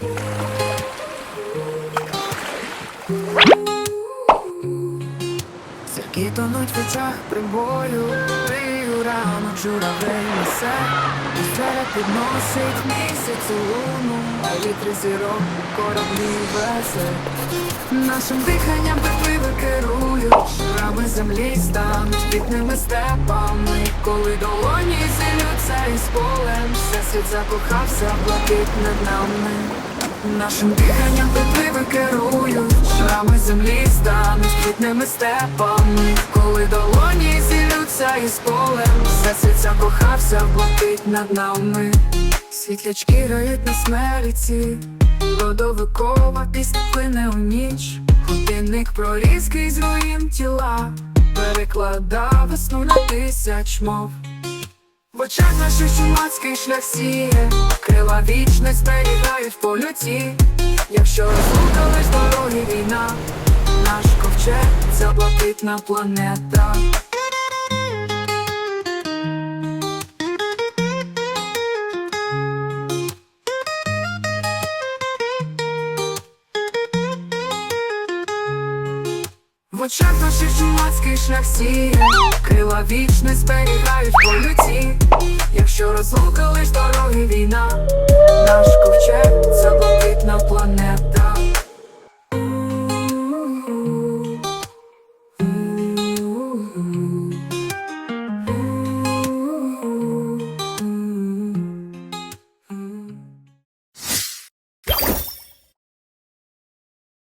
Зірки тонуть в очах прибою Рию ранок журавель несе. І серед підносить місяцю луну А вітри зірок у кораблі везе. Нашим диханням пепливи керують Шрами землі стануть квітними степами. Коли долоні зілються із полем Всесвіт закохався, блакить над нами. Нашим диханням пепливи керують Шрами землі стануть квітними степами. Коли долоні зілються із полем Всесвіт закохався, блакить над нами. Світлячки рають на смериці Лодовикова пісня плине у ніч. Годинник проріз крізь руїн тіла Перекладав весну на тисяч мов в очах наших чумацький шлях сіє, крила вічність зберігають в полюті. Якщо розлука лиш дороги війна, наш ковчег це блакитна планета. В очах наших чумацький шлях сіє, крила вічність зберігають в полюті. Якщо розлука лиш дороги війна,